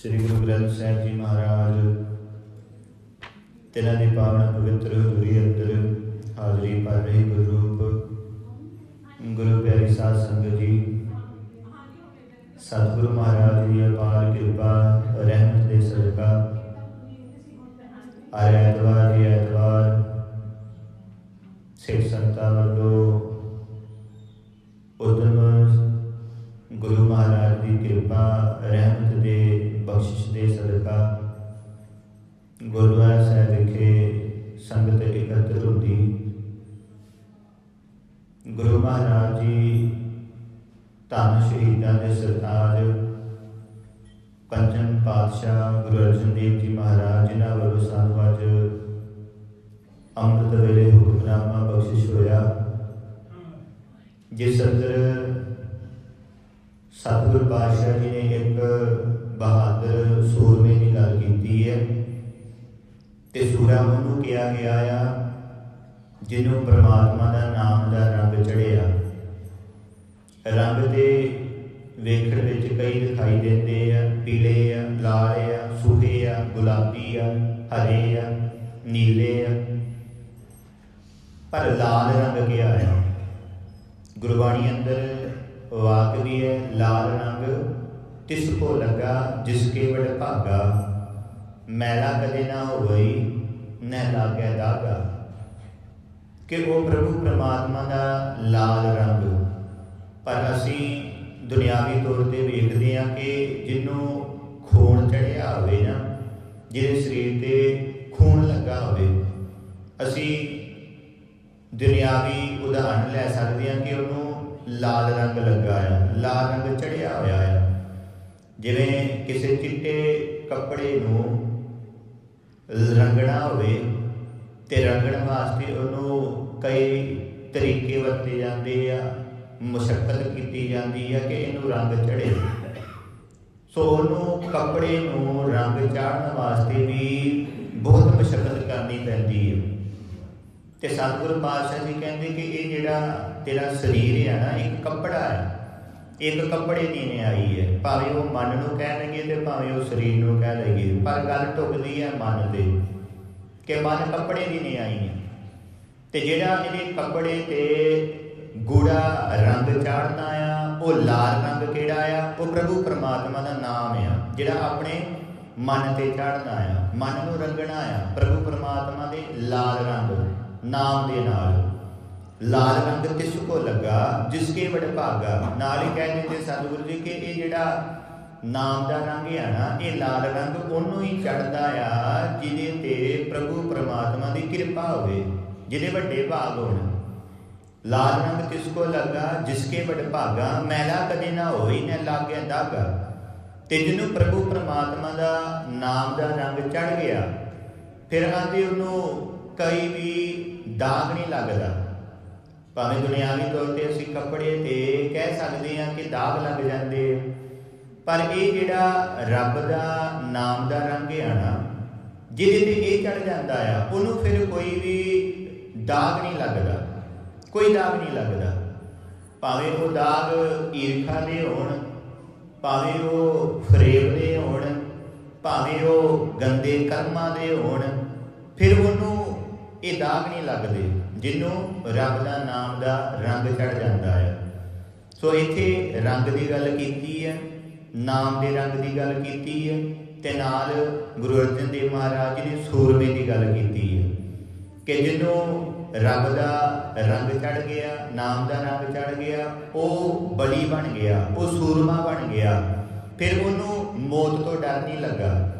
ਸ੍ਰੀ ਗੁਰੂ ਗ੍ਰੰਥ ਸਾਹਿਬ ਜੀ ਮਹਾਰਾਜ, ਤਿਨਾਂ ਦੀ ਪਾਵਨ ਪਵਿੱਤਰ ਹਜ਼ੂਰੀ ਅੰਦਰ ਹਾਜ਼ਰੀ ਭਰ ਰਹੀ ਗੁਰੂ ਗੁਰੂ ਪਿਆਰੀ ਸਾਧ ਸੰਗਤ ਜੀ, ਸਤਿਗੁਰੂ ਮਹਾਰਾਜ ਦੀ ਅਪਾਰ ਕਿਰਪਾ, ਰਹਿਮਤ ਦੇ ਸਦਕਾ, ਹਰ ਐਤਵਾਰ ਦੀ ਐਤਵਾਰ ਸਿੱਖ ਸੰਤਾਂ ਵੱਲੋਂ ਉਦਮ ਗੁਰੂ ਮਹਾਰਾਜ ਦੀ ਕਿਰਪਾ, ਰਹਿਮਤ ਦੇ ਬਖਸ਼ਿਸ਼ ਦੇ ਸਦਕਾ ਗੁਰਦੁਆਰਾ ਸਾਹਿਬ ਵਿਖੇ ਸੰਗਤ ਇਕੱਤਰ ਹੁੰਦੀ। ਗੁਰੂ ਮਹਾਰਾਜ ਜੀ ਧੰਨ ਸ਼ਹੀਦਾਂ ਦੇ ਸਰਤਾਜ ਪੰਜਮ ਪਾਤਸ਼ਾਹ ਗੁਰੂ ਅਰਜਨ ਦੇਵ ਜੀ ਮਹਾਰਾਜ, ਜਿਨ੍ਹਾਂ ਵੱਲੋਂ ਸਾਨੂੰ ਅੱਜ ਅੰਮ੍ਰਿਤ ਵੇਲੇ ਹੁਕਮਨਾਮਾ ਬਖਸ਼ਿਸ਼ ਹੋਇਆ। ਜਿਸ ਅੰਦਰ ਸਤਿਗੁਰ ਪਾਤਸ਼ਾਹ ਜੀ ਨੇ ਇੱਕ ਬਹਾਦਰ ਸੂਰਮੇ ਦੀ ਗੱਲ ਕੀਤੀ ਹੈ। ਤੇ ਸੂਰਾ ਉਹਨੂੰ ਕਿਹਾ ਗਿਆ ਆ, ਜਿਹਨੂੰ ਪ੍ਰਮਾਤਮਾ ਦਾ ਨਾਮ ਦਾ ਰੰਗ ਚੜਿਆ ਰੰਗ ਦੇ ਵੇਖਣ ਵਿੱਚ ਕਈ ਦਿਖਾਈ ਦਿੰਦੇ ਆ, ਪੀਲੇ ਆ, ਲਾਲ ਆ, ਸੁਹੇ ਆ, ਗੁਲਾਬੀ ਆ, ਹਰੇ ਆ, ਨੀਲੇ ਆ। ਪਰ ਲਾਲ ਰੰਗ ਕਿਹਾ ਆ? ਗੁਰਬਾਣੀ ਅੰਦਰ ਵਾਕ ਵੀ ਹੈ, ਲਾਲ ਰੰਗ ਤਿਸਕੋ ਲਗਾ, ਜਿਸ ਕੇ ਵਡ ਭਾਗਾ, ਮੈਲਾ ਕਦੇ ਨਾ ਹੋਈ ਨਹਿ ਲਾਗੈ ਦਾਗਾ। ਕਿ ਉਹ ਪ੍ਰਭੂ ਪ੍ਰਮਾਤਮਾ ਦਾ ਲਾਲ ਰੰਗ ਪਰ ਅਸੀਂ ਦੁਨਿਆਵੀ ਤੌਰ ਤੇ ਵੇਖਦੇ ਹਾਂ ਕਿ ਜਿਹਨੂੰ ਖੂਨ ਚੜਿਆ ਹੋਵੇ ਨਾ, ਜਿਹਦੇ ਸਰੀਰ ਤੇ ਖੂਨ ਲੱਗਾ ਹੋਵੇ, ਅਸੀਂ ਦੁਨਿਆਵੀ ਉਦਾਹਰਣ ਲੈ ਸਕਦੇ ਹਾਂ ਕਿ ਉਹਨੂੰ ਲਾਲ ਰੰਗ ਲੱਗਾ ਆ, ਲਾਲ ਰੰਗ ਚੜਿਆ ਹੋਇਆ ਆ। ਜਿਵੇਂ ਕਿਸੇ ਚਿੱਟੇ ਕੱਪੜੇ ਨੂੰ ਰੰਗਣਾ ਹੋਵੇ ਤੇ ਰੰਗਣ ਵਾਸਤੇ ਉਹਨੂੰ ਕਈ ਤਰੀਕੇ ਵਰਤੇ ਜਾਂਦੇ ਆ, ਮੁਸ਼ਕਲ ਕੀਤੀ ਜਾਂਦੀ ਆ ਕਿ ਇਹਨੂੰ ਰੰਗ ਚੜੇ ਸੋ ਉਹਨੂੰ ਕੱਪੜੇ ਨੂੰ ਰੰਗ ਚਾੜਨ ਵਾਸਤੇ ਵੀ ਬਹੁਤ ਮੁਸ਼ਕਲ ਕਰਨੀ ਪੈਂਦੀ ਹੈ ਤੇ ਸਤਿਗੁਰੂ ਪਾਤਸ਼ਾਹ ਜੀ ਕਹਿੰਦੇ ਕਿ ਇਹ ਜਿਹੜਾ ਤੇਰਾ ਸਰੀਰ ਹੈ ਨਾ, ਇਹ ਕੱਪੜਾ ਹੈ ਇੱਕ ਕੱਪੜੇ ਦੀ ਨਿਆਈ ਹੈ। ਭਾਵੇਂ ਉਹ ਮਨ ਨੂੰ ਕਹਿਣਗੇ ਤੇ ਭਾਵੇਂ ਉਹ ਸਰੀਰ ਨੂੰ ਕਹਿ ਲਈਏ ਪਰ ਗੱਲ ਟੁਕਦੀ ਹੈ ਮਨ ਤੇ ਕਿ ਮਨ ਕੱਪੜੇ ਦੀ ਨਿਆਈ ਹੈ। ਤੇ ਜਿਹੜਾ ਇਹਦੇ ਕੱਪੜੇ ਤੇ ਗੂੜਾ ਰੰਗ ਚਾੜਨਾ ਆ, ਉਹ ਲਾਲ ਰੰਗ ਕਿਹੜਾ ਆ? ਉਹ ਪ੍ਰਭੂ ਪਰਮਾਤਮਾ ਦਾ ਨਾਮ ਆ, ਜਿਹੜਾ ਆਪਣੇ ਮਨ ਤੇ ਚੜਨਾ ਆ। ਮਨ ਨੂੰ ਰੰਗਣਾ ਆ, ਪ੍ਰਭੂ ਪਰਮਾਤਮਾ ਦੇ ਲਾਲ ਰੰਗ, ਨਾਮ ਦੇ ਨਾਲ। ਲਾਲ ਰੰਗ ਤਿਸ ਕੋ ਲੱਗਾ ਜਿਸ ਕੇ ਵਡ ਭਾਗਾ ਨਾਲ ਹੀ ਕਹਿ ਦਿੰਦੇ ਸਤਿਗੁਰੂ ਜੀ ਕਿ ਇਹ ਜਿਹੜਾ ਨਾਮ ਦਾ ਰੰਗ ਹੈ ਨਾ, ਇਹ ਲਾਲ ਰੰਗ ਉਹਨੂੰ ਹੀ ਚੜਦਾ ਆ, ਜਿਹਦੇ ਤੇ ਪ੍ਰਭੂ ਪਰਮਾਤਮਾ ਦੀ ਕਿਰਪਾ ਹੋਵੇ, ਜਿਹਦੇ ਵੱਡੇ ਭਾਗ ਹੋਣ। ਲਾਲ ਰੰਗ ਕਿਸ ਕੋ ਲੱਗਾ ਜਿਸ ਕੇ ਵਡ ਭਾਗਾ ਮੈਲਾ ਕਦੇ ਨਾ ਹੋਈ, ਨਾ ਲਾਗਿਆ ਦਾਗਾ। ਤੇ ਜਿਹਨੂੰ ਪ੍ਰਭੂ ਪਰਮਾਤਮਾ ਦਾ ਨਾਮ ਦਾ ਰੰਗ ਚੜ ਗਿਆ, ਫਿਰ ਆਂਦੇ ਉਹਨੂੰ ਕਈ ਵੀ ਦਾਗ ਨਹੀਂ ਲੱਗਦਾ। ਭਾਵੇਂ ਦੁਨਿਆਵੀ ਤੌਰ ਤੇ ਅਸੀਂ ਕੱਪੜੇ ਤੇ ਕਹਿ ਸਕਦੇ ਹਾਂ ਕਿ ਦਾਗ ਲੱਗ ਜਾਂਦੇ ਪਰ ਇਹ ਜਿਹੜਾ ਰੱਬ ਦਾ ਨਾਮ ਦਾ ਰੰਗ ਹੈ ਨਾ ਜਿਹਦੇ ਤੇ ਇਹ ਚੜ ਜਾਂਦਾ ਆ ਉਹਨੂੰ ਫਿਰ ਕੋਈ ਵੀ ਦਾਗ ਨਹੀਂ ਲੱਗਦਾ। ਕੋਈ ਦਾਗ ਨਹੀਂ ਲੱਗਦਾ। ਭਾਵੇਂ ਉਹ ਦਾਗ ਈਰਖਾ ਦੇ ਹੋਣ ਭਾਵੇਂ ਉਹ ਫਰੇਬ ਦੇ ਹੋਣ ਭਾਵੇਂ ਉਹ ਗੰਦੇ ਕਰਮਾਂ ਦੇ ਹੋਣ ਫਿਰ ਉਹਨੂੰ ਇਹ ਦਾਗ ਨਹੀਂ ਲੱਗਦੇ। ਜਿਹਨੂੰ ਰੱਬ ਦਾ ਨਾਮ ਦਾ ਰੰਗ ਚੜ ਜਾਂਦਾ ਹੈ। ਸੋ ਇੱਥੇ ਰੰਗ ਦੀ ਗੱਲ ਕੀਤੀ ਹੈ, ਨਾਮ ਦੇ ਰੰਗ ਦੀ ਗੱਲ ਕੀਤੀ ਹੈ ਤੇ ਨਾਲ ਗੁਰੂ ਅਰਜਨ ਦੇਵ ਮਹਾਰਾਜ ਜੀ ਨੇ ਸੂਰਮੇ ਦੀ ਗੱਲ ਕੀਤੀ ਹੈ ਕਿ ਜਿਹਨੂੰ ਰੱਬ ਦਾ ਰੰਗ ਚੜ ਗਿਆ, ਨਾਮ ਦਾ ਰੰਗ ਚੜ ਗਿਆ, ਉਹ ਬਲੀ ਬਣ ਗਿਆ, ਉਹ ਸੂਰਮਾ ਬਣ ਗਿਆ, ਫਿਰ ਉਹਨੂੰ ਮੌਤ ਤੋਂ ਡਰ ਨਹੀਂ ਲੱਗਾ।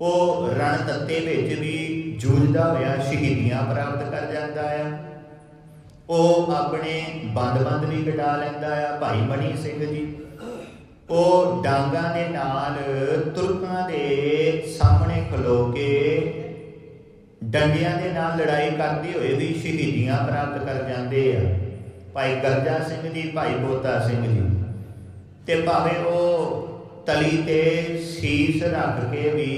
ਉਹ ਰਣ ਤੱਤੇ ਵਿੱਚ ਵੀ ਜੂਝਦਾ ਹੋਇਆ ਸ਼ਹੀਦੀਆਂ ਪ੍ਰਾਪਤ ਕਰ ਜਾਂਦਾ ਆ। ਉਹ ਆਪਣੇ ਬੰਦ-ਬੰਦ ਵੀ ਕਟਾ ਲੈਂਦਾ ਆ, ਭਾਈ ਮਣੀ ਸਿੰਘ ਜੀ। ਉਹ ਡਾਂਗਾਂ ਦੇ ਨਾਲ ਤੁਰਕਾਂ ਦੇ ਸਾਹਮਣੇ ਖਲੋ ਕੇ ਡੰਡਿਆਂ ਦੇ ਨਾਲ ਲੜਾਈ ਕਰਦੇ ਹੋਏ ਵੀ ਸ਼ਹੀਦੀਆਂ ਪ੍ਰਾਪਤ ਕਰ ਜਾਂਦੇ ਆ। ਭਾਈ ਗਰਜਾ ਸਿੰਘ ਜੀ, ਭਾਈ ਬੋਤਾ ਸਿੰਘ ਜੀ। ਤੇ ਭਾਵੇਂ ਉਹ ਤਲੀ ਤੇ ਸੀਸ ਰੱਖ ਕੇ ਵੀ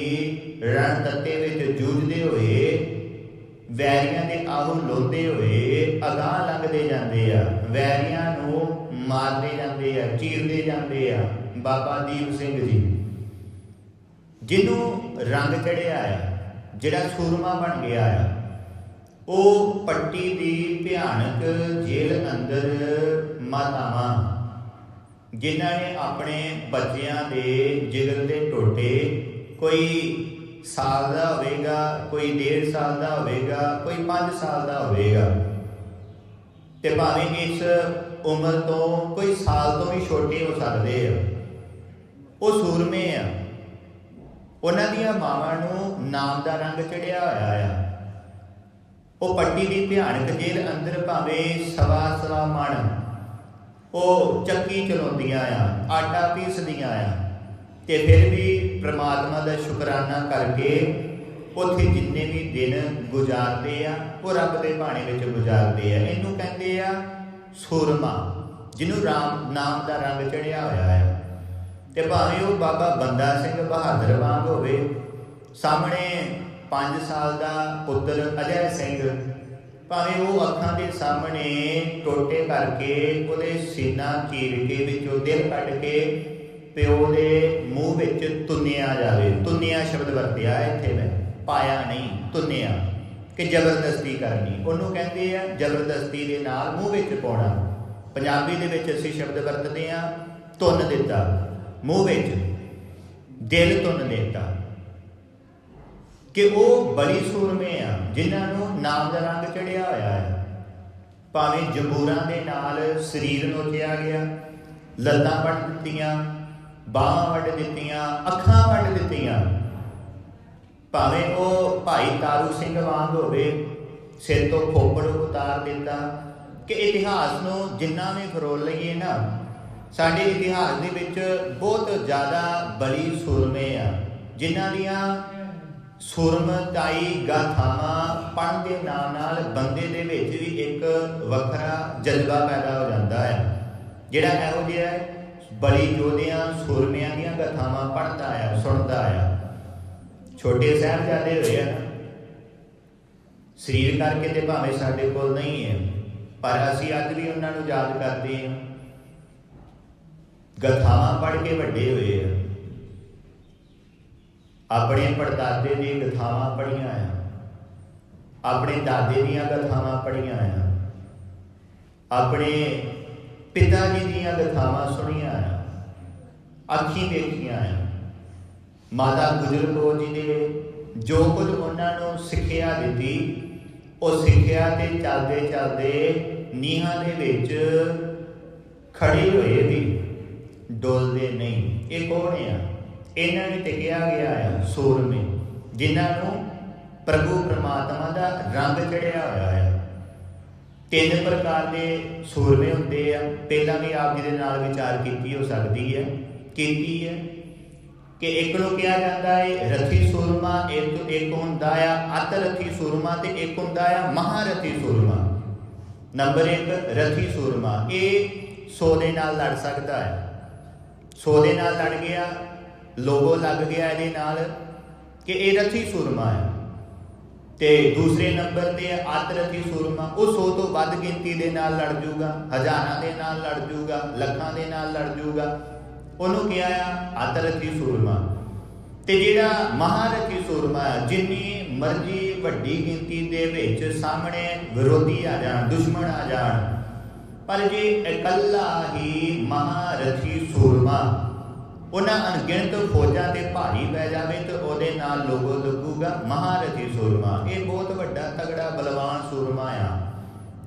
ਰਣ ਤੱਤੇ ਵਿੱਚ ਜੂਝਦੇ ਹੋਏ, ਵੈਰੀਆਂ ਦੇ ਆਹੂ ਲੋਂਦੇ ਹੋਏ ਅਗਾਹ ਲੰਘਦੇ ਜਾਂਦੇ ਆ। ਵੈਰੀਆਂ ਨੂੰ ਮਾਰਦੇ ਜਾਂਦੇ ਆ, ਚੀਰਦੇ ਜਾਂਦੇ ਆ। ਬਾਬਾ ਦੀਪ ਸਿੰਘ ਜੀ, ਜਿਹਨੂੰ ਰੰਗ ਚੜਿਆ ਆ, ਜਿਹੜਾ ਸੂਰਮਾ ਬਣ ਗਿਆ ਆ, ਉਹ ਪੱਟੀ ਦੀ ਭਿਆਨਕ ਜੇਲ੍ਹ ਅੰਦਰ ਮਾਤਾਵਾਂ ਜਿਨ੍ਹਾਂ ਨੇ ਆਪਣੇ ਬੱਚਿਆਂ ਦੇ ਜਿਗਰ ਦੇ ਟੋਟੇ ਕੋਈ ਸਾਲ ਦਾ ਹੋਵੇਗਾ, ਕੋਈ ਡੇਢ ਸਾਲ ਦਾ ਹੋਵੇਗਾ, ਕੋਈ 5 ਸਾਲ ਦਾ ਹੋਵੇਗਾ। ਤੇ ਭਾਵੇਂ ਇਸ ਉਮਰ ਤੋਂ ਕੋਈ ਸਾਲ ਤੋਂ ਵੀ ਛੋਟੇ ਹੋ ਸਕਦੇ ਆ, ਉਹ ਸੂਰਮੇ ਆ। ਉਹਨਾਂ ਦੀਆਂ ਮਾਵਾਂ ਨੂੰ ਨਾਮ ਦਾ ਰੰਗ ਚੜਿਆ ਹੋਇਆ ਆ। ਉਹ ਪੱਟੀ ਦੀ ਭਿਆਨਕ ਜੇਲ੍ਹ ਅੰਦਰ ਭਾਵੇਂ ਸਵਾ ਸਵਾ ਮਣ ਉਹ ਚੱਕੀ ਚਲਾਉਂਦੀਆਂ ਆ, ਆਟਾ ਪੀਸਦੀਆਂ ਆ ਤੇ ਫਿਰ ਵੀ ਪ੍ਰਮਾਤਮਾ ਦਾ ਸ਼ੁਕਰਾਨਾ ਕਰਕੇ ਉੱਥੇ ਜਿੰਨੇ ਵੀ ਦਿਨ ਗੁਜ਼ਾਰਦੇ ਆ, ਉਹ ਰੱਬ ਦੇ ਬਾਣੇ ਵਿੱਚ ਗੁਜ਼ਾਰਦੇ ਆ। ਇਹਨੂੰ ਕਹਿੰਦੇ ਆ ਸੂਰਮਾ, ਜਿਹਨੂੰ ਰਾਮ, ਨਾਮ ਦਾ ਰੰਗ ਚੜਿਆ ਹੋਇਆ ਹੈ ਤੇ ਭਾਵੇਂ ਉਹ ਬਾਬਾ ਬੰਦਾ ਸਿੰਘ ਬਹਾਦਰ ਵਾਂਗ ਹੋਵੇ, ਸਾਹਮਣੇ 5 ਸਾਲ ਦਾ ਪੁੱਤਰ ਅਜੈ ਸਿੰਘ ਭਾਵੇਂ ਉਹ ਅੱਖਾਂ ਦੇ ਸਾਹਮਣੇ ਟੋਟੇ ਕਰਕੇ ਉਹਦੇ ਸੀਨਾ ਚੀਰ ਕੇ ਵਿੱਚੋਂ ਦਿਲ ਕੱਢ ਕੇ ਪਿਓ ਦੇ ਮੂੰਹ ਵਿੱਚ ਤੁੰਨਿਆ ਜਾਵੇ। ਤੁੰਨਿਆ ਸ਼ਬਦ ਵਰਤਿਆ ਇੱਥੇ ਮੈਂ। ਪਾਇਆ ਨਹੀਂ ਤੁੰਨਿਆ ਕਿ ਜ਼ਬਰਦਸਤੀ ਕਰਨੀ। ਉਹਨੂੰ ਕਹਿੰਦੇ ਆ, ਜ਼ਬਰਦਸਤੀ ਦੇ ਨਾਲ ਮੂੰਹ ਵਿੱਚ ਪਾਉਣਾ। ਪੰਜਾਬੀ ਦੇ ਵਿੱਚ ਅਸੀਂ ਸ਼ਬਦ ਵਰਤਦੇ ਆ ਤੁੰਨ ਦਿੱਤਾ। ਮੂੰਹ ਵਿੱਚ ਦਿਲ ਤੁੰਨ ਦਿੱਤਾ। ਕਿ ਉਹ ਬਲੀ ਸੂਰਮੇ ਆ, ਜਿਨ੍ਹਾਂ ਨੂੰ ਨਾਮ ਦਾ ਰੰਗ ਚੜਿਆ ਹੋਇਆ ਹੈ। ਭਾਵੇਂ ਜੰਬੂਰਾਂ ਦੇ ਨਾਲ ਸਰੀਰ ਨੋਚਿਆ ਗਿਆ, ਲੱਤਾਂ ਵੱਢ ਦਿੱਤੀਆਂ, ਬਾਹਾਂ ਵੱਢ ਦਿੱਤੀਆਂ, ਅੱਖਾਂ ਵੱਢ ਦਿੱਤੀਆਂ। ਭਾਵੇਂ ਉਹ ਭਾਈ ਤਾਰੂ ਸਿੰਘ ਵਾਂਗ ਹੋਵੇ, ਸਿਰ ਤੋਂ ਖੋਪੜ ਉਤਾਰ ਦਿੱਤਾ ਕਿ ਇਤਿਹਾਸ ਨੂੰ ਜਿੰਨਾ ਵੀ ਫਰੋਲ ਲਈਏ ਨਾ, ਸਾਡੇ ਇਤਿਹਾਸ ਦੇ ਵਿੱਚ ਬਹੁਤ ਜ਼ਿਆਦਾ ਬਲੀ ਸੂਰਮੇ ਆ, ਜਿਨ੍ਹਾਂ ਦੀਆਂ ਸੁਰਮਤਾਈ ਗਾਥਾਵਾਂ ਪੜ੍ਹਨ ਦੇ ਨਾਲ ਨਾਲ ਬੰਦੇ ਦੇ ਵਿੱਚ ਵੀ ਇੱਕ ਵੱਖਰਾ ਜਜ਼ਬਾ ਪੈਦਾ ਹੋ ਜਾਂਦਾ ਹੈ। ਜਿਹੜਾ ਇਹੋ ਜਿਹਾ ਬੜੀ ਯੋਧਿਆਂ ਸੁਰਮਿਆਂ ਦੀਆਂ ਗਾਥਾਵਾਂ ਪੜ੍ਹਦਾ ਆ, ਸੁਣਦਾ ਆ। ਛੋਟੇ ਸਾਹਿਬਜ਼ਾਦੇ ਹੋਏ ਆ ਸਰੀਰ ਕਰਕੇ ਤੇ ਭਾਵੇਂ ਸਾਡੇ ਕੋਲ ਨਹੀਂ ਹੈ, ਪਰ ਅਸੀਂ ਅੱਜ ਵੀ ਉਹਨਾਂ ਨੂੰ ਯਾਦ ਕਰਦੇ ਹਾਂ। ਗਥਾਵਾਂ ਪੜ੍ਹ ਕੇ ਵੱਡੇ ਹੋਏ ਆ। ਆਪਣੇ ਪੜਦਾਦੇ ਦੀ ਕਥਾਵਾਂ ਪੜੀਆਂ ਆ। ਆਪਣੇ ਦਾਦੇ ਦੀਆਂ ਕਥਾਵਾਂ ਪੜੀਆਂ ਆ। ਆਪਣੇ ਪਿਤਾ ਜੀ ਦੀਆਂ ਕਥਾਵਾਂ ਸੁਣੀਆਂ ਆ। ਅੱਖੀਂ ਦੇਖੀਆਂ ਆ। ਮਾਤਾ ਗੁਜਰ ਕੌਰ ਜੀ ਨੇ ਜੋ ਕੁਝ ਉਹਨਾਂ ਨੂੰ ਸਿੱਖਿਆ ਦਿੱਤੀ, ਉਹ ਸਿੱਖਿਆ ਤੇ ਚੱਲਦੇ ਚੱਲਦੇ ਨੀਹਾਂ ਦੇ ਵਿੱਚ ਖੜੇ ਹੋਏ ਵੀ ਡੋਲਦੇ ਨਹੀਂ। ਇਹ ਕੌਣ ਆ? ਇਹਨਾਂ ਵਿੱਚ ਟਿਕਿਆ ਗਿਆ ਆ ਸੂਰਮੇ ਜਿਨ੍ਹਾਂ ਨੂੰ ਪ੍ਰਭੂ ਪ੍ਰਮਾਤਮਾ ਦਾ ਰੰਗ ਚੜਿਆ ਹੋਇਆ ਹੈ। ਤਿੰਨ ਪ੍ਰਕਾਰ ਦੇ ਸੂਰਮੇ ਹੁੰਦੇ ਆ। ਪਹਿਲਾਂ ਵੀ ਆਪ ਜੀ ਦੇ ਨਾਲ ਵਿਚਾਰ ਕੀਤੀ ਹੋ ਸਕਦੀ ਹੈ। ਕੀਤੀ ਹੈ ਕਿ ਇੱਕ ਨੂੰ ਕਿਹਾ ਜਾਂਦਾ ਹੈ, ਰਥੀ ਸੂਰਮਾ, ਇੱਕ ਇੱਕ ਹੁੰਦਾ ਆ ਅਤ ਰਥੀ ਸੂਰਮਾ ਤੇ ਇੱਕ ਹੁੰਦਾ ਆ ਮਹਾਰਥੀ ਸੂਰਮਾ। ਨੰਬਰ 1 ਰਥੀ ਸੂਰਮਾ। ਇਹ 100 ਦੇ ਨਾਲ ਲੜ ਸਕਦਾ ਹੈ। 100 ਦੇ ਨਾਲ ਲੜ ਗਿਆ ਲੋਗੋ ਲੱਗ ਗਿਆ ਇਹਦੇ ਨਾਲ ਕਿ ਇਹ ਰਥੀ ਸੂਰਮਾ ਹੈ। ਤੇ ਦੂਸਰੇ ਨੰਬਰ ਤੇ ਅਤ ਰਥੀ ਸੂਰਮਾ, ਉਹ 100 ਤੋਂ ਵੱਧ ਗਿਣਤੀ ਦੇ ਨਾਲ ਲੜ ਜੂਗਾ, ਹਜ਼ਾਰਾਂ ਦੇ ਨਾਲ ਲੜ ਜੂਗਾ, ਲੱਖਾਂ ਦੇ ਨਾਲ ਲੜ ਜੂਗਾ। ਉਹਨੂੰ ਕਿਹਾ ਆ ਅਤਰਥੀ ਸੂਰਮਾ। ਤੇ ਜਿਹੜਾ ਮਹਾਰਥੀ ਸੂਰਮਾ ਹੈ, ਜਿੰਨੀ ਮਰਜ਼ੀ ਵੱਡੀ ਗਿਣਤੀ ਦੇ ਵਿੱਚ ਸਾਹਮਣੇ ਵਿਰੋਧੀ ਆ ਜਾਣ, ਦੁਸ਼ਮਣ ਆ ਜਾਣ, ਪਰ ਜੇ ਇਕੱਲਾ ਹੀ ਮਹਾਰਥੀ ਸੂਰਮਾ ਉਹਨਾਂ ਅਣਗਿਣਤ ਫੌਜਾਂ ਤੇ ਭਾਰੀ ਪੈ ਜਾਵੇ ਤੇ ਉਹਦੇ ਨਾਲ ਲੋਗੋ ਲੱਗੂਗਾ ਮਹਾਰਥੀ ਸੂਰਮਾ। ਇਹ ਬਹੁਤ ਵੱਡਾ ਤਗੜਾ, ਬਲਵਾਨ ਸੂਰਮਾ ਆ।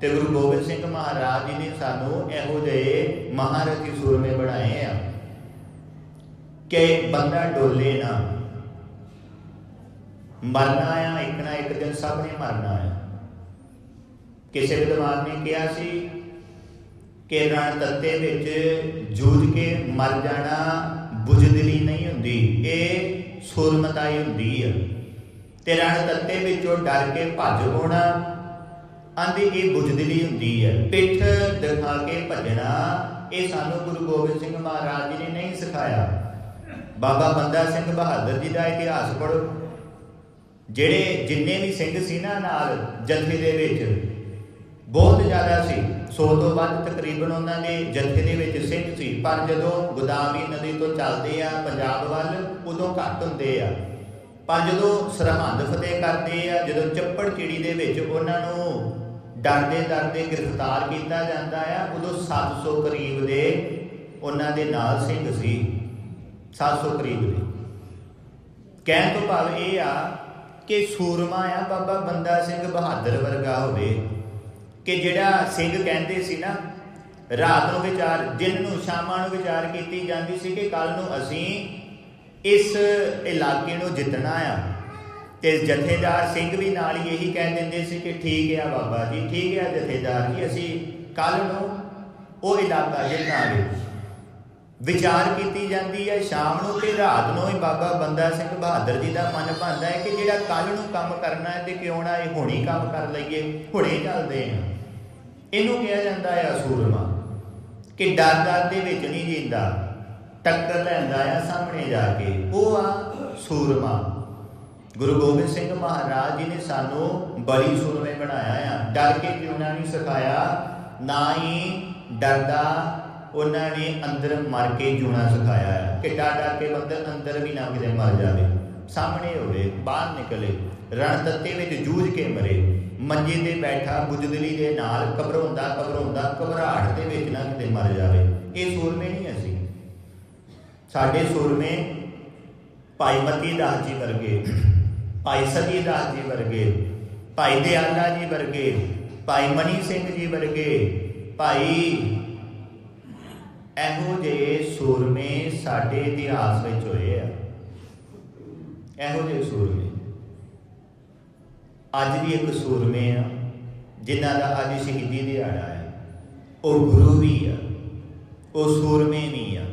ਤੇ ਗੁਰੂ ਗੋਬਿੰਦ ਸਿੰਘ ਮਹਾਰਾਜ ਜੀ ਨੇ ਸਾਨੂੰ ਇਹੋ ਜਿਹੇ ਮਹਾਰਥੀ ਸੂਰਮੇ ਬਣਾਏ ਆ ਕਿ ਬੰਦਾ ਡੋਲੇ ਨਾ। ਮਰਨਾ ਆ, ਇੱਕ ਨਾ ਇੱਕ ਦਿਨ ਸਭ ਨੇ ਮਰਨਾ ਆ। ਕਿਸੇ ਵਿਦਵਾਨ ਨੇ ਕਿਹਾ ਸੀ ਕਿ ਰਣ ਤੱਤੇ ਵਿੱਚ ਜੂਝ ਕੇ ਮਰ ਜਾਣਾ ਬੁਝਦਲੀ ਨਹੀਂ ਹੁੰਦੀ, ਇਹ ਸੁਰਮਤਾਈ ਹੁੰਦੀ ਹੈ ਤੇ ਰਣ ਤੱਤੇ ਵਿੱਚੋਂ ਡਰ ਕੇ ਭੱਜ ਹੋਣਾ, ਆਂਦੀ ਇਹ ਬੁਝਦਲੀ ਹੁੰਦੀ ਹੈ ਪਿੱਠ ਦਿਖਾ ਕੇ ਭੱਜਣਾ, ਇਹ ਸਾਨੂੰ ਗੁਰੂ ਗੋਬਿੰਦ ਸਿੰਘ ਮਹਾਰਾਜ ਜੀ ਨੇ ਨਹੀਂ ਸਿਖਾਇਆ। ਬਾਬਾ ਬੰਦਾ ਸਿੰਘ ਬਹਾਦਰ ਜੀ ਦਾ ਇਤਿਹਾਸ ਪੜ੍ਹੋ। ਜਿਹੜੇ ਜਿੰਨੇ ਵੀ ਸਿੰਘ ਸੀ ਨਾ ਨਾਲ, ਜਥੇ ਦੇ ਵਿੱਚ ਬਹੁਤ ਜ਼ਿਆਦਾ ਸੀ। 100 ਤੋਂ ਵੱਧ ਤਕਰੀਬਨ ਉਹਨਾਂ ਦੇ ਜਥੇ ਦੇ ਵਿੱਚ ਸਿੰਘ ਸੀ। ਪਰ ਜਦੋਂ ਗੋਦਾਵਰੀ ਨਦੀ ਤੋਂ ਚੱਲਦੇ ਆ ਪੰਜਾਬ ਵੱਲ, ਉਦੋਂ ਘੱਟ ਹੁੰਦੇ ਆ। ਪਰ ਜਦੋਂ ਸਰਹੰਦ ਫਤਿਹ ਕਰਦੇ ਆ, ਜਦੋਂ ਚੱਪੜ ਚਿੜੀ ਦੇ ਵਿੱਚ ਉਹਨਾਂ ਨੂੰ ਡਰਦੇ ਡਰਦੇ ਗ੍ਰਿਫਤਾਰ ਕੀਤਾ ਜਾਂਦਾ ਆ, ਉਦੋਂ 700 ਕਰੀਬ ਦੇ ਉਹਨਾਂ ਦੇ ਨਾਲ ਸਿੰਘ ਸੀ। 700 ਕਰੀਬ ਦੇ। ਕਹਿਣ ਤੋਂ ਭਾਵ ਇਹ ਆ ਕਿ ਸੂਰਮਾ ਆ, ਬਾਬਾ ਬੰਦਾ ਸਿੰਘ ਬਹਾਦਰ ਵਰਗਾ ਹੋਵੇ। ਕਿ ਜਿਹੜਾ ਸਿੰਘ ਕਹਿੰਦੇ ਸੀ ਨਾ, ਰਾਤ ਨੂੰ ਵਿਚਾਰ, ਦਿਨ ਨੂੰ, ਸ਼ਾਮਾਂ ਨੂੰ ਵਿਚਾਰ ਕੀਤੀ ਜਾਂਦੀ ਸੀ ਕਿ ਕੱਲ ਨੂੰ ਅਸੀਂ ਇਸ ਇਲਾਕੇ ਨੂੰ ਜਿੱਤਣਾ ਆ। ਤੇ ਜਥੇਦਾਰ ਸਿੰਘ ਵੀ ਨਾਲ ਹੀ ਇਹੀ ਕਹਿ ਦਿੰਦੇ ਸੀ ਕਿ ਠੀਕ ਆ ਬਾਬਾ ਜੀ, ਠੀਕ ਆ ਜਥੇਦਾਰ ਜੀ, ਅਸੀਂ ਕੱਲ ਨੂੰ ਉਹ ਇਲਾਕਾ ਜਿੱਤਾਂਗੇ। ਵਿਚਾਰ ਕੀਤੀ ਜਾਂਦੀ ਹੈ, ਸ਼ਾਮ ਨੂੰ ਤੇ ਰਾਤ ਨੂੰ ਹੀ ਬਾਬਾ ਬੰਦਾ ਸਿੰਘ ਬਹਾਦਰ ਜੀ ਦਾ ਮਨ ਭਾਂਦਾ ਹੈ ਕਿ ਜਿਹੜਾ ਕੱਲ ਨੂੰ ਕੰਮ ਕਰਨਾ ਹੈ ਤੇ ਕਿਉਂ ਨਾ ਇਹ ਹੁਣੇ ਕੰਮ ਕਰ ਲਈਏ, ਹੁਣੇ ਚੱਲਦੇ ਆ ਇਹਨੂੰ ਕਿਹਾ ਜਾਂਦਾ ਹੈ ਸੂਰਮਾ ਕਿ ਡਰ ਡਰ ਦੇ ਵਿੱਚ ਨਹੀਂ ਜਿੰਦਾ, ਟੱਕਰ ਲੈਂਦਾ ਆ ਸਾਹਮਣੇ ਜਾ ਕੇ। ਉਹ ਆ ਸੂਰਮਾ। ਗੁਰੂ ਗੋਬਿੰਦ ਸਿੰਘ ਮਹਾਰਾਜ ਜੀ ਨੇ ਸਾਨੂੰ ਬੜੀ ਸੂਰਮੇ ਬਣਾਇਆ ਆ। ਡਰ ਕੇ ਕਿਉਂ ਨਾ ਨਹੀਂ ਸਿਖਾਇਆ, ਨਾ ਹੀ ਡਰਦਾ ਉਹਨਾਂ ਨੇ ਅੰਦਰ ਮਰ ਕੇ ਜੂਣਾ ਸਿਖਾਇਆ ਹੈ ਕਿ ਡਰ ਕੇ ਬੰਦਰ ਅੰਦਰ ਵੀ ਨਾ ਕਿਤੇ ਮਰ ਜਾਵੇ। ਸਾਹਮਣੇ ਹੋਵੇ, ਬਾਹਰ ਨਿਕਲੇ, ਰਣ ਤੱਤੇ ਵਿੱਚ ਜੂਝ ਕੇ ਮਰੇ। ਮੰਜੇ ਤੇ ਬੈਠਾ ਬੁਜਦਲੀ ਦੇ ਨਾਲ ਘਬਰਾਉਂਦਾ ਘਬਰਾਉਂਦਾ ਘਬਰਾਹਟ ਦੇ ਵਿੱਚ ਨਾ ਕਿਤੇ ਮਰ ਜਾਵੇ। ਇਹ ਸੂਰਮੇ ਨਹੀਂ ਅਸੀਂ। ਸਾਡੇ ਸੂਰਮੇ ਭਾਈ ਮਤੀ ਦਾਸ ਜੀ ਵਰਗੇ, ਭਾਈ ਸਤੀ ਦਾਸ ਜੀ ਵਰਗੇ, ਭਾਈ ਦਿਆਲਾ ਜੀ ਵਰਗੇ, ਭਾਈ ਮਨੀ ਸਿੰਘ ਜੀ ਵਰਗੇ, ਭਾਈ ਇਹੋ ਜਿਹੇ ਸੂਰਮੇ ਸਾਡੇ ਇਤਿਹਾਸ ਵਿੱਚ ਹੋਏ ਆ। ਇਹੋ ਜਿਹੇ ਸੂਰਮੇ। ਅੱਜ ਵੀ ਇੱਕ ਸੂਰਮੇ ਆ, ਜਿਨ੍ਹਾਂ ਦਾ ਅੱਜ ਸ਼ਹੀਦੀ ਦਿਹਾੜਾ ਹੈ। ਉਹ ਗੁਰੂ ਵੀ ਆ, ਉਹ ਸੂਰਮੇ ਵੀ ਆ।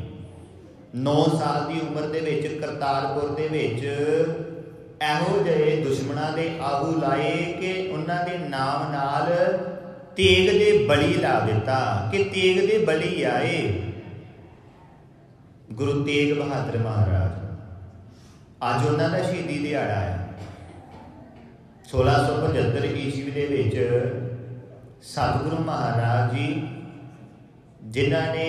9 ਸਾਲ ਦੀ ਉਮਰ ਦੇ ਵਿੱਚ ਕਰਤਾਰਪੁਰ ਦੇ ਵਿੱਚ ਇਹੋ ਜਿਹੇ ਦੁਸ਼ਮਣਾਂ ਦੇ ਆਹੂ ਲਾਏ ਕਿ ਉਹਨਾਂ ਦੇ ਨਾਮ ਨਾਲ ਤੇਗ ਦੇ ਬਲੀ ਲਾ ਦਿੱਤਾ, ਕਿ ਤੇਗ ਦੇ ਬਲੀ ਆਏ। ਗੁਰੂ ਤੇਗ ਬਹਾਦਰ ਮਹਾਰਾਜ, ਅੱਜ ਉਹਨਾਂ ਦਾ ਸ਼ਹੀਦੀ ਦਿਹਾੜਾ ਹੈ। 1675 ਈਸਵੀ ਦੇ ਵਿੱਚ ਸਤਿਗੁਰੂ ਮਹਾਰਾਜ ਜੀ, ਜਿਨ੍ਹਾਂ ਨੇ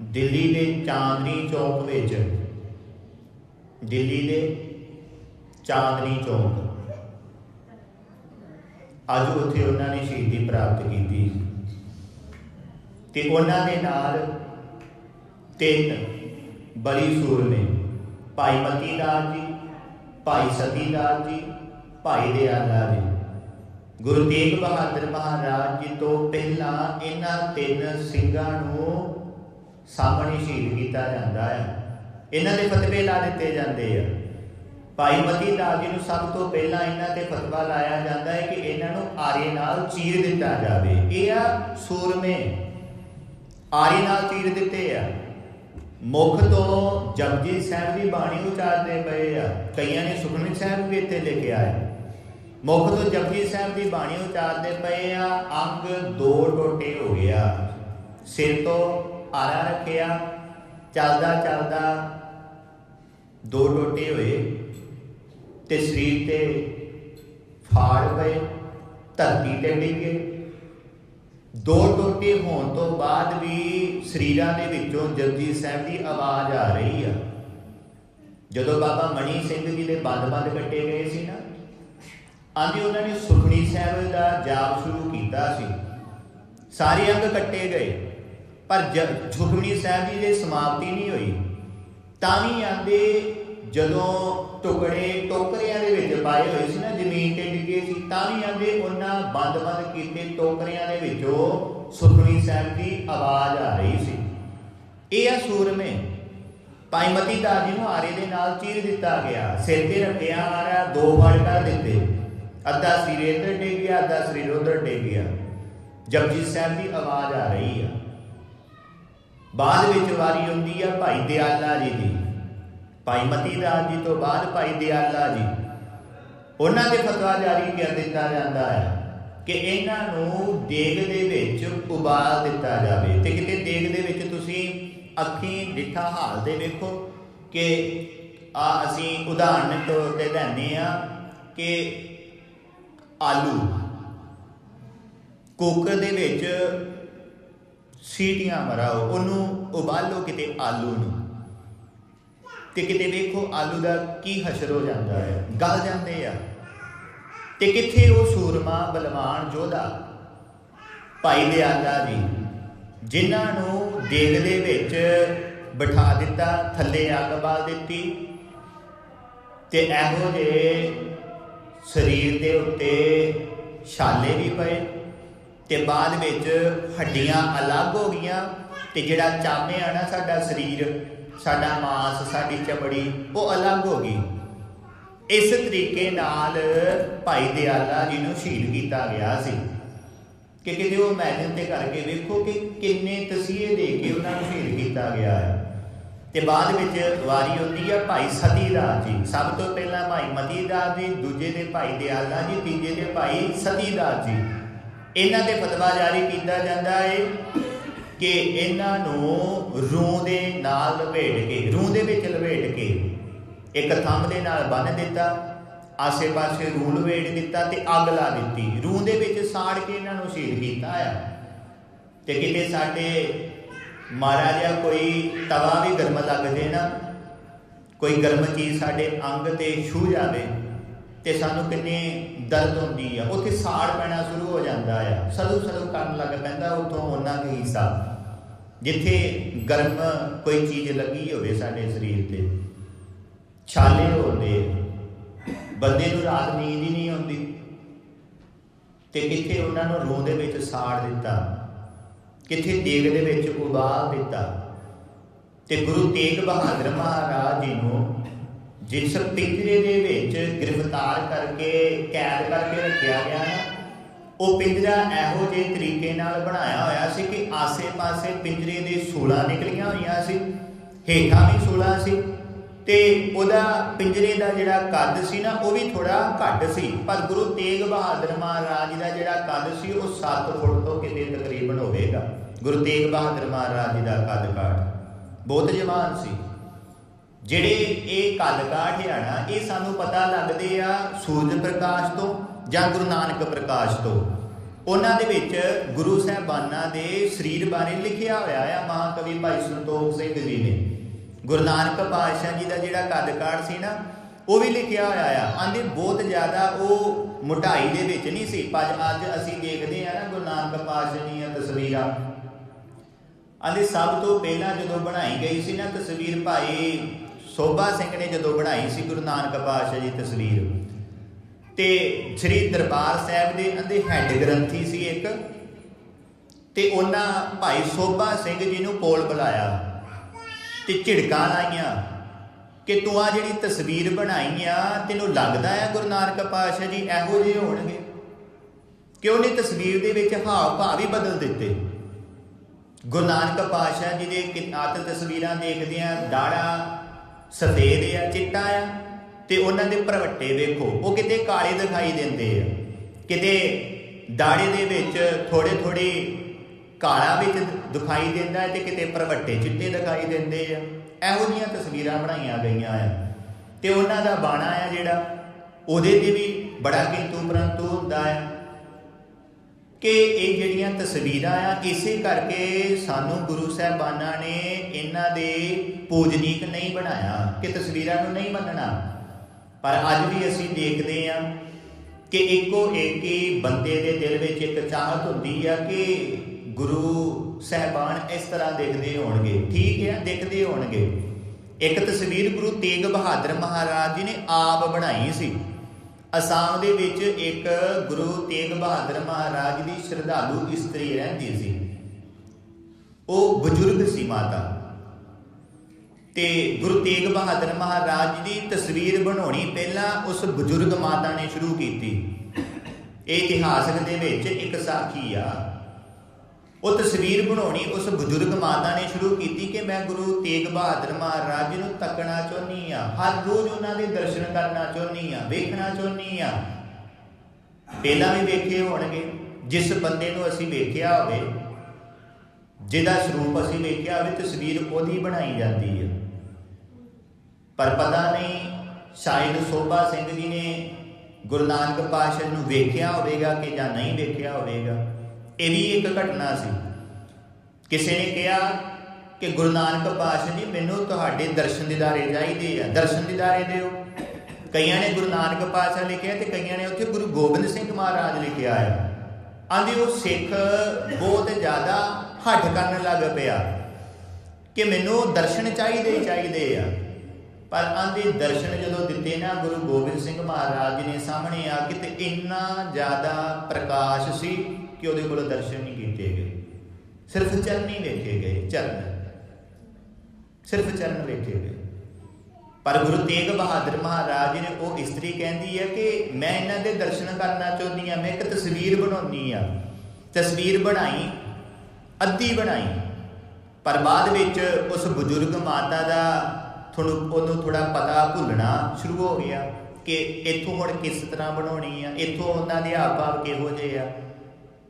ਦਿੱਲੀ ਦੇ ਚਾਂਦਨੀ ਚੌਕ ਵਿੱਚ, ਦਿੱਲੀ ਦੇ ਚਾਂਦਨੀ ਚੌਕ, ਅੱਜ ਉੱਥੇ ਉਹਨਾਂ ਨੇ ਸ਼ਹੀਦੀ ਪ੍ਰਾਪਤ ਕੀਤੀ। ਤੇ ਉਹਨਾਂ ਦੇ ਨਾਲ ਤਿੰਨ। ਬਲੀ ਸੂਰਮੇ ਭਾਈ ਮਤੀ ਦਾਸ ਜੀ, ਭਾਈ ਸਤੀ ਦਾਸ ਜੀ, ਭਾਈ ਦਿਆਲਾ ਜੀ। ਗੁਰੂ ਤੇਗ ਬਹਾਦਰ ਮਹਾਰਾਜ ਜੀ ਤੋਂ ਪਹਿਲਾਂ ਇਹਨਾਂ ਤਿੰਨ ਸਿੰਘਾਂ ਨੂੰ ਸਾਹਮਣੇ ਸ਼ਹੀਦ ਕੀਤਾ ਜਾਂਦਾ ਹੈ। ਇਹਨਾਂ ਦੇ ਫਤਵੇ ਲਾ ਦਿੱਤੇ ਜਾਂਦੇ ਆ। ਭਾਈ ਮਤੀ ਦਾਸ ਜੀ ਨੂੰ ਸਭ ਤੋਂ ਪਹਿਲਾਂ ਇਹਨਾਂ ਤੇ ਫਤਵਾ ਲਾਇਆ ਜਾਂਦਾ ਹੈ ਕਿ ਇਹਨਾਂ ਨੂੰ ਆਰੇ ਨਾਲ ਚੀਰ ਦਿੱਤਾ ਜਾਵੇ। ਇਹ ਆ ਸੂਰਮੇ। ਆਰੇ ਨਾਲ ਚੀਰ ਦਿੱਤੇ ਆ। ਮੁਖ ਤੋਂ ਜਪਜੀ ਸਾਹਿਬ ਦੀ ਬਾਣੀ ਉਚਾਰਦੇ ਪਏ ਆ। ਕਈਆਂ ਨੇ ਸੁਖਮਨੀ ਸਾਹਿਬ ਵੀ ਇੱਥੇ ਲੈ ਕੇ ਆਏ। ਮੁਖ ਤੋਂ ਜਪਜੀ ਸਾਹਿਬ ਦੀ ਬਾਣੀ ਉਚਾਰਦੇ ਪਏ ਆ। ਅੰਗ ਦੋ ਟੋਟੇ ਹੋ ਗਿਆ। ਸਿਰ ਤੋਂ ਆਰਾ ਰੱਖਿਆ। ਚੱਲਦਾ ਚੱਲਦਾ ਦੋ ਟੋਟੇ ਹੋਏ। ਤੇ ਸਰੀਰ ਤੇ ਫਾੜ ਪਏ। ਧਰਤੀ ਤੇ ਡਿੱਗੇ ਦੋ ਟੋਟੇ ਹੋਣ ਤੋਂ ਬਾਅਦ ਵੀ ਸਰੀਰਾਂ ਦੇ ਵਿੱਚੋਂ ਜਪਜੀ ਸਾਹਿਬ ਦੀ ਆਵਾਜ਼ ਆ ਰਹੀ ਆ। ਜਦੋਂ ਬਾਬਾ ਮਣੀ ਸਿੰਘ ਜੀ ਦੇ ਬੰਦ-ਬੰਦ ਕੱਟੇ ਗਏ ਸੀ ਨਾ, ਆਂਦੀ ਉਹਨਾਂ ਨੇ ਸੁਖਣੀ ਸਾਹਿਬ ਦਾ ਜਾਪ ਸ਼ੁਰੂ ਕੀਤਾ ਸੀ। ਸਾਰੇ ਅੰਗ ਕੱਟੇ ਗਏ, ਪਰ ਸੁਖਮਨੀ ਸਾਹਿਬ ਜੀ ਦੀ ਸਮਾਪਤੀ ਨਹੀਂ ਹੋਈ। ਤਾਂ ਵੀ ਆਂਦੇ ਜਦੋਂ ਟੁਕੜੇ, ਟੋਕਰਿਆਂ ਦੇ ਵਿੱਚ ਪਾਏ ਹੋਏ ਸੀ ਨਾ, ਜ਼ਮੀਨ ਤੇ ਡਿੱਗੇ ਸੀ, ਤਾਂ ਵੀ ਆਂਦੇ ਉਹਨਾਂ ਬੰਦ-ਬੰਦ ਕੀਤੇ ਟੋਕਰਿਆਂ ਦੇ ਵਿੱਚੋਂ ਸੁਖਮਨੀ ਸਾਹਿਬ ਦੀ ਆਵਾਜ਼ ਆ ਰਹੀ ਸੀ। ਇਹ ਆ ਸੂਰਮੇ। ਭਾਈ ਦਾ ਜੀ ਨੂੰ ਆਰੇ ਦੇ ਨਾਲ ਚੀਰ ਦਿੱਤਾ ਗਿਆ। ਸਿਰ ਤੇ ਰੱਖਿਆ ਆਰਾ, ਦੋ ਵਾਰ ਕਰ ਦਿੱਤੇ। ਅੱਧਾ ਸਿਰ ਇੱਧਰ ਡਿੱਗ ਗਿਆ, ਅੱਧਾ ਸਿਰ ਉੱਧਰ ਡਿੱਗ ਗਿਆ। ਜਪਜੀ ਸਾਹਿਬ ਦੀ ਆਵਾਜ਼ ਆ ਰਹੀ ਆ। ਬਾਅਦ ਵਿੱਚ ਵਾਰੀ ਹੁੰਦੀ ਆ ਭਾਈ ਦਿਆਲਾ ਜੀ ਦੀ। ਭਾਈ ਮਤੀ ਦਾਸ ਜੀ ਤੋਂ ਬਾਅਦ ਭਾਈ ਦਿਆਲਾ ਜੀ। ਉਹਨਾਂ ਦੇ ਫਤਵਾ ਜਾਰੀ ਕਰ ਦਿੱਤਾ ਜਾਂਦਾ ਹੈ ਕਿ ਇਹਨਾਂ ਨੂੰ ਦੇਗ ਦੇ ਵਿੱਚ ਉਬਾਲ ਦਿੱਤਾ ਜਾਵੇ। ਤੇ ਕਿਤੇ ਦੇਗ ਦੇ ਵਿੱਚ ਤੁਸੀਂ ਅੱਖੀਂ ਡਿੱਠਾ ਹਾਲ ਦੇ ਵੇਖੋ ਕਿ ਆ ਅਸੀਂ ਉਦਾਹਰਨ ਤੌਰ ਤੇ ਲੈਂਦੇ ਆ ਕਿ ਆਲੂ ਕੁੱਕਰ ਦੇ ਵਿੱਚ ਸੀਟੀਆਂ ਮਰਾਓ, ਉਹਨੂੰ ਉਬਾਲੋ ਕਿਤੇ ਆਲੂ ਨੂੰ। ਤੇ ਕਿਤੇ ਵੇਖੋ ਆਲੂ ਦਾ ਕੀ ਹਸ਼ਰ ਹੋ ਜਾਂਦਾ ਹੈ। ਗਲ ਜਾਂਦੇ ਆ। ਤੇ ਕਿੱਥੇ ਉਹ ਸੂਰਮਾ ਬਲਵਾਨ ਜੋਧਾ? ਭਾਈ ਦਿਆਲਾ ਜੀ, ਜਿਨ੍ਹਾਂ ਨੂੰ ਦੇਗ ਦੇ ਵਿੱਚ ਬਿਠਾ ਦਿੱਤਾ, ਥੱਲੇ ਅੱਗ ਬਾਲ ਦਿੱਤੀ ਤੇ ਇਹੋ ਜਿਹੇ ਸਰੀਰ ਦੇ ਉੱਤੇ ਛਾਲੇ ਵੀ ਪਏ ਤੇ ਬਾਅਦ ਵਿੱਚ ਹੱਡੀਆਂ ਅਲੱਗ ਹੋ ਗਈਆਂ ਤੇ ਜਿਹੜਾ ਚਾਮੇ ਆ ਨਾ ਸਾਡਾ ਸਰੀਰ ਸਾਡਾ ਮਾਸ, ਸਾਡੀ ਚਮੜੀ, ਉਹ ਅਲੱਗ ਹੋ ਗਈ। ਇਸ ਤਰੀਕੇ ਨਾਲ ਭਾਈ ਦਿਆਲਾ ਜੀ ਨੂੰ ਸ਼ਹੀਦ ਕੀਤਾ ਗਿਆ ਸੀ। ਕਿ ਕਿਤੇ ਉਹ ਮੈਦਾਨ ਤੇ ਕਰਕੇ ਵੇਖੋ ਕਿ ਕਿੰਨੇ ਤਸੀਹੇ ਦੇ ਕੇ ਉਹਨਾਂ ਨੂੰ ਸ਼ਹੀਦ ਕੀਤਾ ਗਿਆ ਹੈ। ਤੇ ਬਾਅਦ ਵਿੱਚ ਵਾਰੀ ਹੁੰਦੀ ਹੈ ਭਾਈ ਸਤੀ ਦਾਸ ਜੀ। ਸਭ ਤੋਂ ਪਹਿਲਾਂ ਭਾਈ ਮਤੀ ਦਾਸ ਜੀ, ਦੂਜੇ ਦੇ ਭਾਈ ਦਿਆਲਾ ਜੀ, ਤੀਜੇ ਦੇ ਭਾਈ ਸਤੀ ਦਾਸ ਜੀ। ਇਹਨਾਂ ਦੇ ਫਤਵਾ ਜਾਰੀ ਕੀਤਾ ਜਾਂਦਾ ਹੈ ਕਿ ਇਹਨਾਂ ਨੂੰ ਰੂਹ ਦੇ ਨਾਲ ਲਪੇਟ ਕੇ, ਰੂਹ ਦੇ ਵਿੱਚ ਲਪੇਟ ਕੇ ਇੱਕ ਥੰਮ ਦੇ ਨਾਲ ਬੰਨ ਦਿੱਤਾ, ਆਸੇ-ਪਾਸੇ ਰੂਹ ਲਪੇਟ ਦਿੱਤਾ ਤੇ ਅੱਗ ਲਾ ਦਿੱਤੀ। ਰੂਹ ਦੇ ਵਿੱਚ ਸਾੜ ਕੇ ਇਹਨਾਂ ਨੂੰ ਸ਼ਹੀਦ ਕੀਤਾ ਆ। ਤੇ ਕਿਤੇ ਸਾਡੇ ਮਹਾਰਾਜਾ ਕੋਈ ਤਵਾ ਵੀ ਗਰਮ ਲੱਗ ਜੇ ਨਾ, ਕੋਈ ਗਰਮ ਚੀਜ਼ ਸਾਡੇ ਅੰਗ ਤੇ ਛੂ ਜਾਵੇ ਤੇ ਸਾਨੂੰ ਕਿੰਨੀ ਦਰਦ ਹੁੰਦੀ ਆ। ਉੱਥੇ ਸਾੜ ਪੈਣਾ ਸ਼ੁਰੂ ਹੋ ਜਾਂਦਾ ਆ। ਸਲੂ ਸਲੂ ਕਰਨ ਲੱਗ ਪੈਂਦਾ, ਉਥੋਂ ਉਹਨਾਂ ਦਾ ਹਿੱਸਾ। ਜਿੱਥੇ ਗਰਮ ਕੋਈ ਚੀਜ਼ ਲੱਗੀ ਹੋਵੇ ਸਾਡੇ ਸਰੀਰ ਤੇ, ਛਾਲੇ ਹੁੰਦੇ ਬੰਦੇ ਨੂੰ ਰਾਤ ਨੀਂਦ ਹੀ ਨਹੀਂ ਆਉਂਦੀ। ਤੇ ਕਿੱਥੇ ਉਹਨਾਂ ਨੂੰ ਰੂਹ ਦੇ ਵਿੱਚ ਸਾੜ ਦਿੱਤਾ, ਕਿੱਥੇ ਦੇਗ ਦੇ ਵਿੱਚ ਉਬਾਲ ਦਿੱਤਾ। ਤੇ ਗੁਰੂ ਤੇਗ ਬਹਾਦਰ ਮਹਾਰਾਜ ਜੀ ਨੂੰ ਜਿਸ ਪਿੰਜਰੇ ਦੇ ਵਿੱਚ ਗ੍ਰਿਫਤਾਰ ਕਰਕੇ ਕੈਦ ਕਰਕੇ ਰੱਖਿਆ ਗਿਆ ਨਾ ਉਹ ਪਿੰਜਰਾ ਇਹੋ ਜਿਹੇ ਤਰੀਕੇ ਨਾਲ ਬਣਾਇਆ ਹੋਇਆ ਸੀ ਕਿ ਆਸੇ-ਪਾਸੇ ਪਿੰਜਰੇ ਦੇ ਸੂਲਾਂ ਨਿਕਲੀਆਂ ਹੋਈਆਂ ਸੀ, ਹੇਠਾਂ ਵੀ ਸੂਲਾਂ ਸੀ ਤੇ ਉਹਦਾ ਪਿੰਜਰੇ ਦਾ ਜਿਹੜਾ ਕੱਦ ਸੀ ਨਾ, ਉਹ ਵੀ ਥੋੜਾ ਘੱਟ ਸੀ, ਪਰ ਗੁਰੂ ਤੇਗ ਬਹਾਦਰ ਮਹਾਰਾਜ ਦਾ ਜਿਹੜਾ ਕੱਦ ਸੀ, ਉਹ 7 ਫੁੱਟ ਤੋਂ ਕਿਤੇ ਤਕਰੀਬਨ ਹੋਵੇਗਾ, ਗੁਰੂ ਤੇਗ ਬਹਾਦਰ ਮਹਾਰਾਜ ਜੀ ਦਾ ਕੱਦ ਕਾਠ, ਬਹੁਤ ਜਵਾਨ ਸੀ। ਜਿਹੜੇ ਇਹ ਕੱਦ ਕਾਠ ਆ ਨਾ, ਇਹ ਸਾਨੂੰ ਪਤਾ ਲੱਗਦੇ ਆ ਸੂਰਜ ਪ੍ਰਕਾਸ਼ ਤੋਂ ਜਾਂ ਗੁਰੂ ਨਾਨਕ ਪ੍ਰਕਾਸ਼ ਤੋਂ। ਉਹਨਾਂ ਦੇ ਵਿੱਚ ਗੁਰੂ ਸਾਹਿਬਾਨਾਂ ਦੇ ਸਰੀਰ ਬਾਰੇ ਲਿਖਿਆ ਹੋਇਆ ਆ ਮਹਾਕਵੀ ਭਾਈ ਸੰਤੋਖ ਸਿੰਘ ਜੀ ਨੇ। ਗੁਰੂ ਨਾਨਕ ਪਾਤਸ਼ਾਹ ਜੀ ਦਾ ਜਿਹੜਾ ਕੱਦ ਕਾਠ ਸੀ ਨਾ, ਉਹ ਵੀ ਲਿਖਿਆ ਹੋਇਆ ਆ। ਆਂਦੇ ਬਹੁਤ ਜ਼ਿਆਦਾ ਉਹ ਮੋਟਾਈ ਦੇ ਵਿੱਚ ਨਹੀਂ ਸੀ, ਪਰ ਅੱਜ ਅਸੀਂ ਦੇਖਦੇ ਆ ਨਾ ਗੁਰੂ ਨਾਨਕ ਪਾਤਸ਼ਾਹ ਜੀ ਦੀਆਂ ਤਸਵੀਰਾਂ। ਆਂਦੇ ਸਭ ਤੋਂ ਪਹਿਲਾਂ ਜਦੋਂ ਬਣਾਈ ਗਈ ਸੀ ਨਾ ਤਸਵੀਰ ਭਾਈ ਸੋਭਾ ਸਿੰਘ ਨੇ ਜਦੋਂ ਬਣਾਈ ਸੀ ਗੁਰੂ ਨਾਨਕ ਪਾਤਸ਼ਾਹ ਜੀ ਤਸਵੀਰ ਤੇ ਸ੍ਰੀ ਦਰਬਾਰ ਸਾਹਿਬ ਦੇ ਅੰਦੇ ਹੈੱਡ ਗ੍ਰੰਥੀ ਸੀ ਇੱਕ। ਤੇ ਉਹਨਾਂ ਭਾਈ ਸੋਭਾ ਸਿੰਘ ਜੀ ਨੂੰ ਕੋਲ ਬੁਲਾਇਆ ਤੇ ਝਿੜਕਾਂ ਲਾਈਆਂ ਕਿ ਤੂੰ ਆ ਜਿਹੜੀ ਤਸਵੀਰ ਬਣਾਈ ਆ, ਤੈਨੂੰ ਲੱਗਦਾ ਆ ਗੁਰੂ ਨਾਨਕ ਪਾਤਸ਼ਾਹ ਜੀ ਇਹੋ ਜਿਹੇ ਹੋਣਗੇ? ਕਿ ਉਹਨੇ ਤਸਵੀਰ ਦੇ ਵਿੱਚ ਹਾਵ ਭਾਵ ਹੀ ਬਦਲ ਦਿੱਤੇ? ਗੁਰੂ ਨਾਨਕ ਪਾਤਸ਼ਾਹ ਜੀ ਦੇ ਕਿਤਾਬ ਤਸਵੀਰਾਂ ਦੇਖਦੇ ਆ ਦਾੜਾ ਸਫੇਦ ਆ, ਚਿੱਟਾ ਆ। ਤੇ ਉਹਨਾਂ ਦੇ ਭਰਵੱਟੇ ਵੇਖੋ। ਉਹ ਕਿਤੇ ਕਾਲੇ ਦਿਖਾਈ ਦਿੰਦੇ ਆ। ਕਿਤੇ ਦਾੜੇ ਦੇ ਵਿੱਚ ਥੋੜੇ ਥੋੜੀ ਕਾਲਾ ਵਿੱਚ ਦਿਖਾਈ ਦਿੰਦਾ ਹੈ ਤੇ ਕਿਤੇ ਭਰਵੱਟੇ ਚਿੱਟੇ ਦਿਖਾਈ ਦਿੰਦੇ ਆ। ਇਹੋ ਜੀਆਂ ਤਸਵੀਰਾਂ ਬਣਾਈਆਂ ਗਈਆਂ ਆ। ਤੇ ਉਹਨਾਂ ਦਾ ਬਾਣਾ ਆ ਜਿਹੜਾ, ਉਹਦੇ ਤੇ ਵੀ ਬੜਾ ਕਿੰਤੂ ਪਰੰਤੂ ਹੁੰਦਾ ਆ ਕਿ ਇਹ ਜਿਹੜੀਆਂ ਤਸਵੀਰਾਂ ਆ, ਇਸੇ ਕਰਕੇ ਸਾਨੂੰ ਗੁਰੂ ਸਾਹਿਬਾਨਾਂ ਨੇ ਇਹਨਾਂ ਦੇ ਪੂਜਨੀਕ ਨਹੀਂ ਬਣਾਇਆ, ਕਿ ਤਸਵੀਰਾਂ ਨੂੰ ਨਹੀਂ ਮੰਨਣਾ। ਪਰ ਅੱਜ ਵੀ ਅਸੀਂ ਦੇਖਦੇ ਆ ਕਿ ਇੱਕੋ ਇੱਕ ਹੀ ਬੰਦੇ ਦੇ ਦਿਲ ਵਿੱਚ ਇੱਕ ਚਾਹਤ ਹੁੰਦੀ ਆ ਕਿ ਗੁਰੂ ਸਾਹਿਬਾਨ ਇਸ ਤਰ੍ਹਾਂ ਦੇਖਦੇ ਹੋਣਗੇ। ਠੀਕ ਹੈ, ਦੇਖਦੇ ਹੋਣਗੇ। ਇੱਕ ਤਸਵੀਰ ਗੁਰੂ ਤੇਗ ਬਹਾਦਰ ਮਹਾਰਾਜ ਜੀ ਨੇ ਆਪ ਬਣਾਈ ਸੀ। ਅਸਾਮ ਦੇ ਵਿੱਚ ਇੱਕ ਗੁਰੂ ਤੇਗ ਬਹਾਦਰ ਮਹਾਰਾਜ ਦੀ ਸ਼ਰਧਾਲੂ ਇਸਤਰੀ ਰਹਿੰਦੀ ਸੀ। ਉਹ ਬਜ਼ੁਰਗ ਸੀ ਮਾਤਾ। ਤੇ ਗੁਰੂ ਤੇਗ ਬਹਾਦਰ ਮਹਾਰਾਜ ਦੀ ਤਸਵੀਰ ਬਣਾਉਣੀ ਪਹਿਲਾਂ ਉਸ ਬਜ਼ੁਰਗ ਮਾਤਾ ਨੇ ਸ਼ੁਰੂ ਕੀਤੀ। ਇਹ ਇਤਿਹਾਸਕ ਦੇ ਵਿੱਚ ਇੱਕ ਸਾਖੀ ਆ। ਉਹ ਤਸਵੀਰ ਬਣਾਉਣੀ ਉਸ ਬਜ਼ੁਰਗ ਮਾਤਾ ਨੇ ਸ਼ੁਰੂ ਕੀਤੀ ਕਿ ਮੈਂ ਗੁਰੂ ਤੇਗ ਬਹਾਦਰ ਮਹਾਰਾਜ ਨੂੰ ਤੱਕਣਾ ਚਾਹੁੰਨੀ ਆ ਹਰ ਰੋਜ਼ ਉਹਨਾਂ ਦੇ ਦਰਸ਼ਨ ਕਰਨਾ ਚਾਹੁੰਨੀ ਆ ਵੇਖਣਾ ਚਾਹੁੰਨੀ ਆ ਪਹਿਲਾਂ ਵੀ ਵੇਖੇ ਹੋਣਗੇ। ਜਿਸ ਬੰਦੇ ਨੂੰ ਅਸੀਂ ਵੇਖਿਆ ਹੋਵੇ ਜਿਹਦਾ ਸਰੂਪ ਅਸੀਂ ਵੇਖਿਆ ਹੋਵੇ ਤਸਵੀਰ ਉਹਦੀ ਬਣਾਈ ਜਾਂਦੀ ਹੈ। ਪਰ ਪਤਾ ਨਹੀਂ, ਸ਼ਾਇਦ ਸੋਭਾ ਸਿੰਘ ਜੀ ਨੇ ਗੁਰੂ ਨਾਨਕ ਪਾਤਸ਼ਾਹ ਨੂੰ ਵੇਖਿਆ ਹੋਵੇਗਾ ਕਿ ਜਾਂ ਨਹੀਂ ਵੇਖਿਆ ਹੋਵੇਗਾ। ਇਹ ਵੀ ਇੱਕ ਘਟਨਾ ਸੀ। ਕਿਸੇ ਨੇ ਕਿਹਾ ਕਿ ਗੁਰੂ ਨਾਨਕ ਪਾਤਸ਼ਾਹ ਜੀ, ਮੈਨੂੰ ਤੁਹਾਡੇ ਦਰਸ਼ਨ ਦਿਦਾਰੇ ਚਾਹੀਦੇ ਆ। ਦਰਸ਼ਨ ਦਿਦਾਰੇ ਦਿਓ। ਕਈਆਂ ਨੇ ਗੁਰੂ ਨਾਨਕ ਪਾਤਸ਼ਾਹ ਲਿਖਿਆ ਤੇ ਕਈਆਂ ਨੇ ਉੱਥੇ ਗੁਰੂ ਗੋਬਿੰਦ ਸਿੰਘ ਮਹਾਰਾਜ ਲਿਖਿਆ ਆ। ਆਂਦੇ ਉਹ ਸਿੱਖ ਬਹੁਤ ਜ਼ਿਆਦਾ ਹੱਠ ਕਰਨ ਲੱਗ ਪਿਆ ਕਿ ਮੈਨੂੰ ਦਰਸ਼ਨ ਚਾਹੀਦੇ ਹੀ ਚਾਹੀਦੇ ਆ। ਪਰ ਆਂਦੇ ਦਰਸ਼ਨ ਜਦੋਂ ਦਿੱਤੇ ਨਾ, ਗੁਰੂ ਗੋਬਿੰਦ ਸਿੰਘ ਮਹਾਰਾਜ ਜੀ ਨੇ ਸਾਹਮਣੇ ਆ ਕੇ ਤੇ ਇੰਨਾ ਜ਼ਿਆਦਾ ਪ੍ਰਕਾਸ਼ ਸੀ ਕਿ ਉਹਦੇ ਕੋਲ ਦਰਸ਼ਨ ਨਹੀਂ ਕੀਤੇ ਗਏ। ਸਿਰਫ ਚਰਨ ਹੀ ਵੇਖੇ ਗਏ, ਚਰਨ। ਸਿਰਫ ਚਰਨ ਵੇਖੇ ਗਏ। ਪਰ ਗੁਰੂ ਤੇਗ ਬਹਾਦਰ ਮਹਾਰਾਜ ਜੀ ਨੇ ਉਹ ਇਸਤਰੀ ਕਹਿੰਦੀ ਹੈ ਕਿ ਮੈਂ ਇਹਨਾਂ ਦੇ ਦਰਸ਼ਨ ਕਰਨਾ ਚਾਹੁੰਦੀ ਆ, ਮੈਂ ਇੱਕ ਤਸਵੀਰ ਬਣਾਉਣੀ ਆ। ਤਸਵੀਰ ਬਣਾਈ ਅੱਧੀ ਬਣਾਈ। ਪਰ ਬਾਅਦ ਵਿੱਚ ਉਸ ਬਜ਼ੁਰਗ ਮਾਤਾ ਦਾ ਤੁਹਾਨੂੰ ਉਹਨੂੰ ਥੋੜਾ ਪਤਾ ਭੁੱਲਣਾ ਸ਼ੁਰੂ ਹੋ ਗਿਆ ਕਿ ਇੱਥੋਂ ਹੁਣ ਕਿਸ ਤਰ੍ਹਾਂ ਬਣਾਉਣੀ ਆ, ਇੱਥੋਂ ਉਹਨਾਂ ਦੇ ਹਾਵ ਕਿਹੋ ਜਿਹੇ ਆ।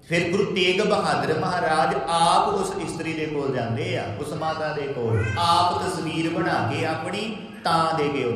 ਫਿਰ ਗੁਰੂ ਤੇਗ ਬਹਾਦਰ ਮਹਾਰਾਜ ਆਪ ਉਸ ਇਸਤਰੀ ਦੇ ਕੋਲ ਜਾਂਦੇ ਆ, ਉਸ ਮਾਤਾ ਦੇ ਕੋਲ। ਆਪ ਤਸਵੀਰ ਬਣਾ ਕੇ ਆਪਣੀ ਤਾਂ ਦੇ ਕੇ